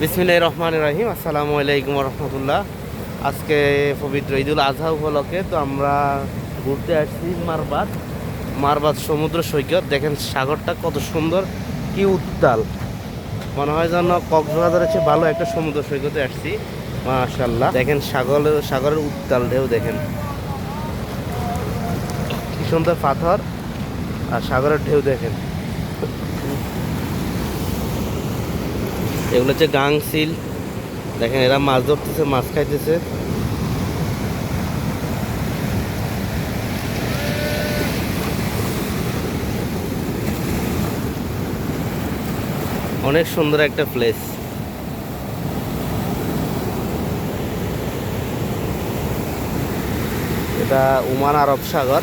বিসমিল্লাহ রহমান রাহিম, আসসালামু আলাইকুম রহমতুল্লাহ। আজকে পবিত্র ঈদুল আজহা উপলক্ষে তো আমরা ঘুরতে আসছি মারবাদ মারবাদ সমুদ্র সৈকত। দেখেন সাগরটা কত সুন্দর, কি উত্তাল। মনে হয় যেন কক্সবাজারের চেয়ে ভালো একটা সমুদ্র সৈকতে আসছি মাশাল্লাহ দেখেন সাগরের সাগরের উত্তাল ঢেউ, দেখেন। কি সুন্দর পাথর আর সাগরের ঢেউ, দেখেন। এগুলো হচ্ছে গাং সিল। দেখেন, এরা মাছ ধরতেছে, মাছ খাইতেছে। অনেক সুন্দর একটা প্লেস এটা ওমান আরব সাগর।